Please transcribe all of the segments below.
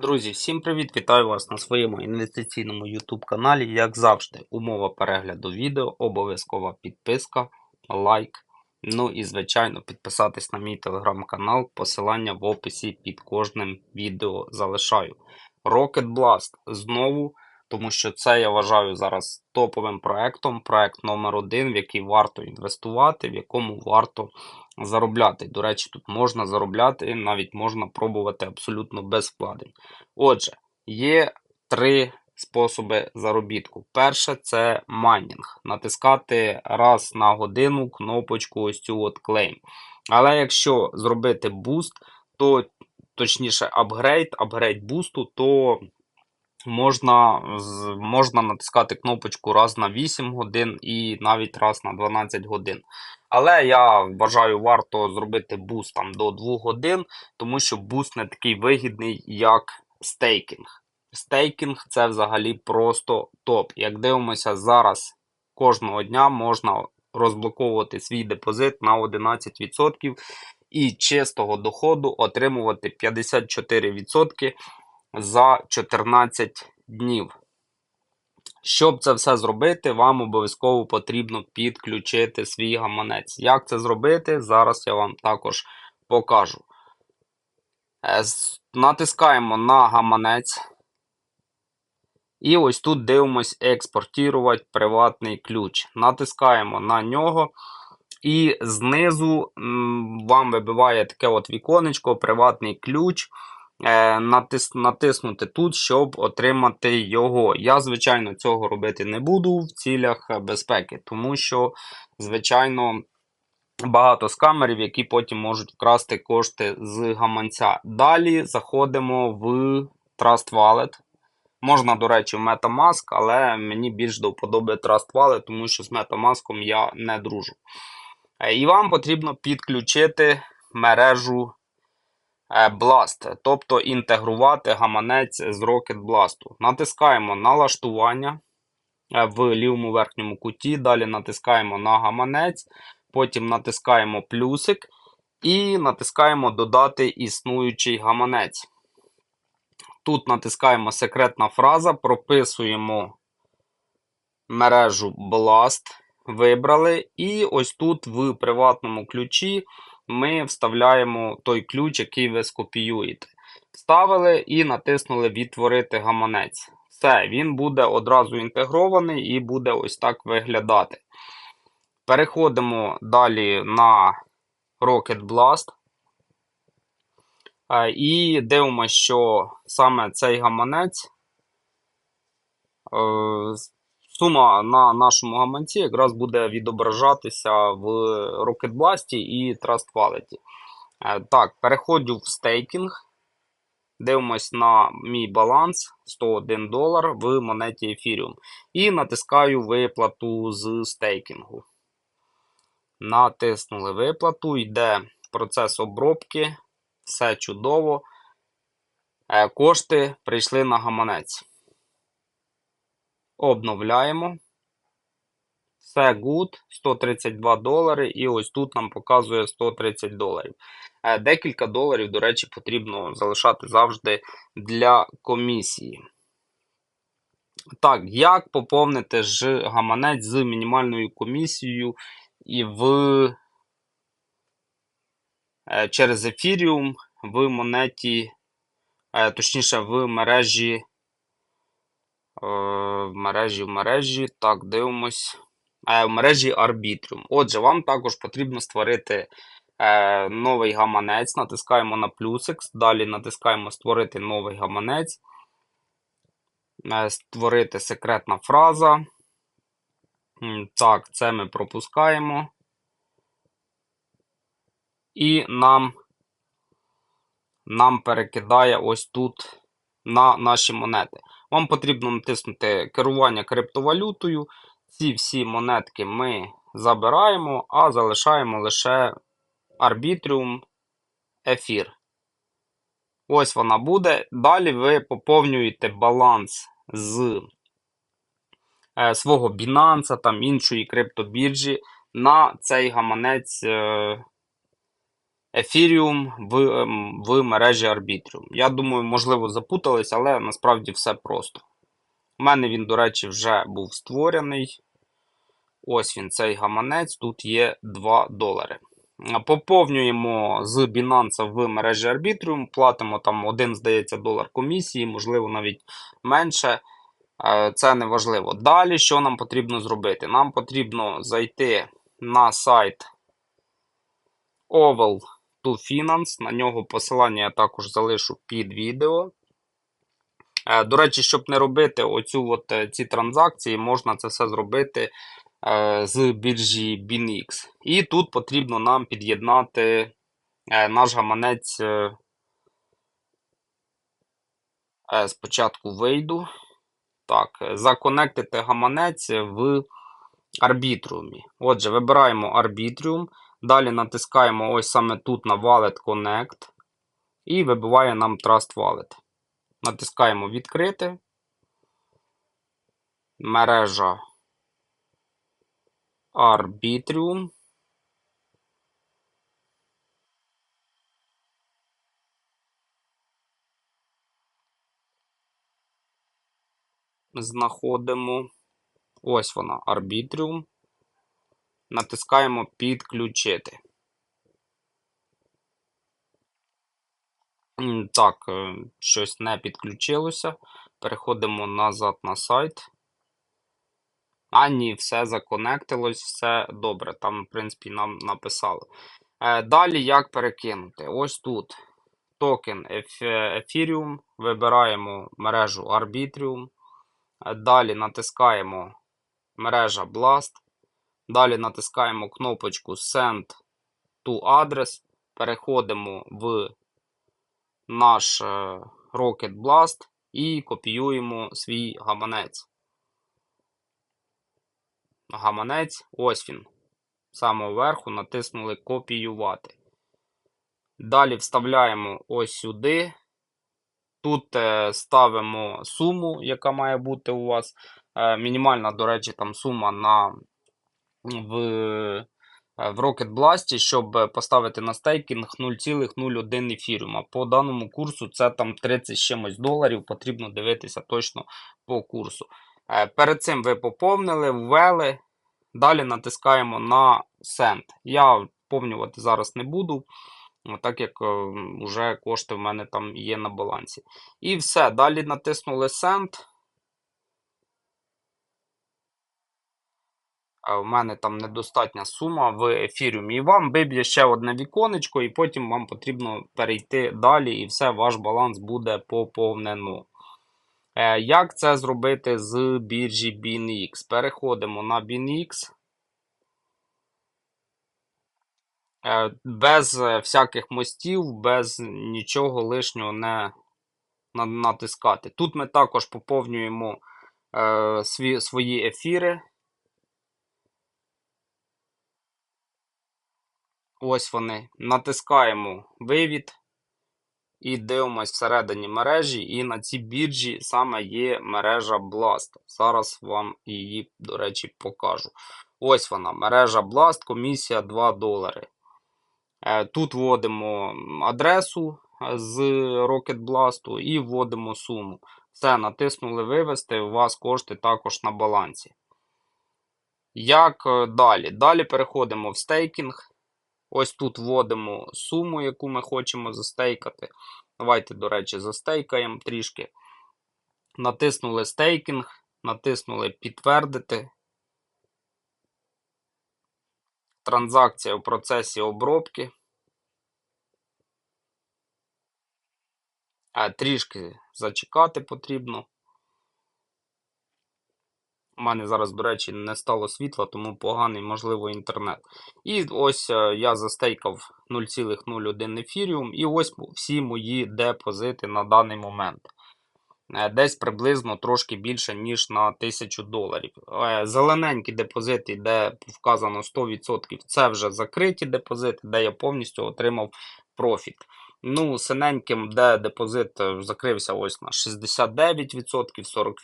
Друзі, всім привіт! Вітаю вас на своєму інвестиційному YouTube каналі. Як завжди, умова перегляду відео, обов'язкова підписка, лайк. Ну і, звичайно, підписатись на мій телеграм-канал. Посилання в описі під кожним відео залишаю. Rocket Blast знову, тому що це я вважаю зараз топовим проектом. Проект номер один, в який варто інвестувати, в якому варто заробляти. До речі, тут можна заробляти, навіть можна пробувати абсолютно без вкладень. Отже, є три способи заробітку. Перше це майнінг. Натискати раз на годину кнопочку ось цю от claim. Але якщо зробити буст, то точніше апгрейд, апгрейд бусту, то можна, можна натискати кнопочку раз на 8 годин і навіть раз на 12 годин. Але я вважаю, варто зробити буст там до 2 годин, тому що буст не такий вигідний, як стейкінг. Стейкінг це взагалі просто топ. Як дивимося, зараз кожного дня можна розблоковувати свій депозит на 11% і чистого доходу отримувати 54% за 14 днів. Щоб це все зробити, вам обов'язково потрібно підключити свій гаманець. Як це зробити, зараз я вам також покажу. Е, Натискаємо на гаманець. І ось тут дивимось експортувати приватний ключ. Натискаємо на нього. І знизу вам вибиває таке от віконечко, приватний ключ. Е, натис, натиснути тут, щоб отримати його. Я, звичайно, цього робити не буду в цілях е, безпеки, тому що, звичайно, багато скамерів, які потім можуть вкрасти кошти з гаманця. Далі заходимо в Trust Wallet. Можна, до речі, в Metamask, але мені більш до вподоби Trust Wallet, тому що з Metamask я не дружу. Е, І вам потрібно підключити мережу Blast, тобто інтегрувати гаманець з Rocket Blast. Натискаємо налаштування е, в лівому верхньому куті, далі натискаємо на гаманець, потім натискаємо плюсик і натискаємо додати існуючий гаманець. Тут натискаємо секретна фраза, прописуємо мережу Blast, вибрали, і ось тут в приватному ключі ми вставляємо той ключ, який ви скопіюєте. Вставили і натиснули Відтворити гаманець. Все, він буде одразу інтегрований і буде ось так виглядати. Переходимо далі на Rocket Blast. Е, І дивимося, що саме цей гаманець, е, сума на нашому гаманці якраз буде відображатися в Rocket Blast і Trust Wallet. Е, Так, переходжу в стейкінг. Дивимось на мій баланс 101 долар в монеті Ethereum. І натискаю виплату з стейкінгу. Натиснули виплату, йде процес обробки. Все чудово. Е, Кошти прийшли на гаманець. Обновляємо. Все good, 132 долари, і ось тут нам показує 130 доларів. Е, Декілька доларів, до речі, потрібно залишати завжди для комісії. Так, як поповнити ж гаманець з мінімальною комісією і в е, через Ethereum в монеті, е, точніше, в мережі. Е, В мережі, в мережі. Так, дивимось. Е, В мережі Arbitrium. Отже, вам також потрібно створити е, новий гаманець. Натискаємо на плюсик. Далі натискаємо Створити новий гаманець. Створити секретна фраза. Так, це ми пропускаємо. І нам, нам перекидає ось тут на наші монети. Вам потрібно натиснути керування криптовалютою. Ці всі монетки ми забираємо, а залишаємо лише Arbitrium Ефір. Ось вона буде. Далі ви поповнюєте баланс з е, свого Binance, там іншої криптобіржі на цей гаманець. Е, Ethereum в, ем, в мережі Arbitrium. Я думаю, можливо, запутались, але насправді все просто. У мене він, до речі, вже був створений. Ось він, цей гаманець, тут є 2 долари. Поповнюємо з Binance в мережі Arbitrium, платимо там один, здається, долар комісії, можливо, навіть менше. Е, Це не важливо. Далі, що нам потрібно зробити? Нам потрібно зайти на сайт Oval Finance. На нього посилання я також залишу під відео. Е, До речі, щоб не робити оцю от, е, ці транзакції, можна це все зробити е, з біржі BinX. І тут потрібно нам під'єднати наш гаманець. Спочатку вийду. Так, законектити гаманець в Арбітріумі. Отже, вибираємо Arbitrium, далі натискаємо ось саме тут на Wallet Connect і вибиває нам Trust Wallet. Натискаємо відкрити. Мережа Arbitrium. Знаходимо. Ось вона, Arbitrium. Натискаємо підключити. Так, е, щось не підключилося. Переходимо назад на сайт. А, ні, все законектилось, все добре. Там, в принципі, нам написали. Е, Далі як перекинути? Ось тут токен Еф- Ethereum. Вибираємо мережу Arbitrium. Е, Далі натискаємо мережа Blast. Далі натискаємо кнопочку Send to Address. Переходимо в наш е, Rocket Blast і копіюємо свій гаманець. Гаманець, ось він. З Самого верху натиснули копіювати. Далі вставляємо ось сюди. Тут е, ставимо суму, яка має бути у вас. Е, мінімальна, до речі, там сума на в, е, в Rocket Blast, щоб поставити на стейкінг 0,01 ефіріума. По даному курсу це там 30 з чимось доларів, потрібно дивитися точно по курсу. Е, Перед цим ви поповнили, ввели. Далі натискаємо на Send. Я повнювати зараз не буду, так як вже кошти в мене там є на балансі. І все. Далі натиснули Send. У мене там недостатня сума в ефіріумі. І вам виб'є ще одне віконечко, і потім вам потрібно перейти далі, і все, ваш баланс буде поповнено. Е, Як це зробити з біржі BinX? Переходимо на BinX. Е, Без е, всяких мостів, без нічого лишнього не натискати. Тут ми також поповнюємо е, свої ефіри. Ось вони. Натискаємо вивід і дивимось всередині мережі. І на цій біржі саме є мережа Blast. Зараз вам її, до речі, покажу. Ось вона, мережа Blast, комісія 2 долари. Е, Тут вводимо адресу е, з Rocket Blast і вводимо суму. Все, натиснули вивести, у вас кошти також на балансі. Як е, далі? Далі переходимо в стейкінг. Ось тут вводимо суму, яку ми хочемо застейкати. Давайте, до речі, застейкаємо трішки. Натиснули стейкінг, натиснули підтвердити. Транзакція в процесі обробки. А, трішки зачекати потрібно. У мене зараз, до речі, не стало світла, тому поганий, можливо, інтернет. І ось е, я застейкав 0,01 ефіріум. І ось всі мої депозити на даний момент. Е, Десь приблизно трошки більше, ніж на 1000 доларів. Е, Зелененькі депозити, де вказано 100%, це вже закриті депозити, де я повністю отримав профіт. Ну, синеньким, де депозит е, закрився ось на 69%,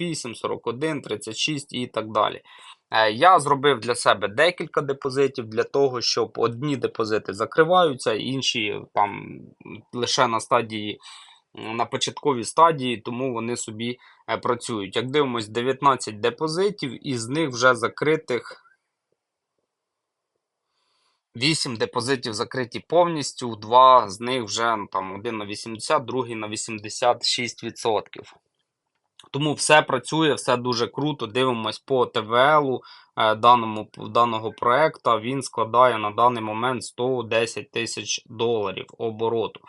48%, 41%, 36% і так далі. Е, Я зробив для себе декілька депозитів для того, щоб одні депозити закриваються, інші там лише на стадії, на початковій стадії, тому вони собі е, працюють. Як дивимось, 19 депозитів, із них вже закритих 8 депозитів закриті повністю, два з них вже ну, там один на 80, другий на 86%. Тому все працює, все дуже круто. Дивимось по ТВЛ е, даному, даного проекту. Він складає на даний момент 110 тисяч доларів обороту.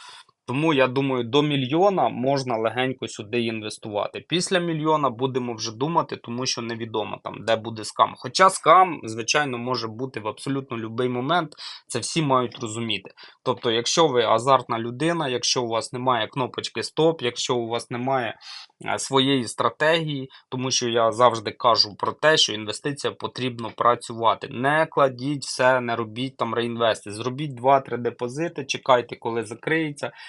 Тому я думаю, до мільйона можна легенько сюди інвестувати. Після мільйона будемо вже думати, тому що невідомо там, де буде скам. Хоча скам, звичайно, може бути в абсолютно будь-який момент. Це всі мають розуміти. Тобто, якщо ви азартна людина, якщо у вас немає кнопочки стоп, якщо у вас немає е, своєї стратегії, тому що я завжди кажу про те, що інвестиція потрібно працювати. Не кладіть все, не робіть там реінвести. Зробіть 2-3 депозити, чекайте, коли закриється.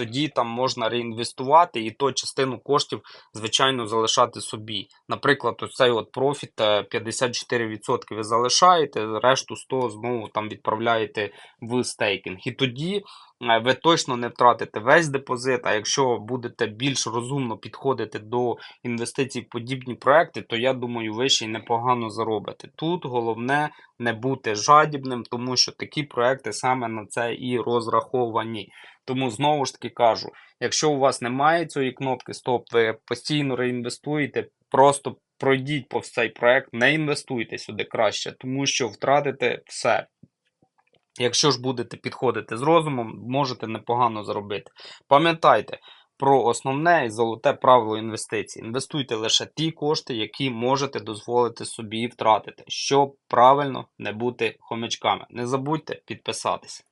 Тоді там можна реінвестувати і то частину коштів, звичайно, залишати собі. Наприклад, оцей от профіт е, 54% ви залишаєте, решту 100 знову там відправляєте в стейкінг. І тоді е, ви точно не втратите весь депозит. А якщо будете більш розумно підходити до інвестицій в подібні проекти, то я думаю, ви ще й непогано заробите. Тут головне не бути жадібним, тому що такі проекти саме на це і розраховані. Тому знову ж таки кажу: якщо у вас немає цієї кнопки стоп, ви постійно реінвестуєте, просто пройдіть повз цей проект, не інвестуйте сюди краще, тому що втратите все. Якщо ж будете підходити з розумом, можете непогано заробити. Пам'ятайте про основне і золоте правило інвестицій. Інвестуйте лише ті кошти, які можете дозволити собі втратити, щоб правильно не бути хомячками. Не забудьте підписатися.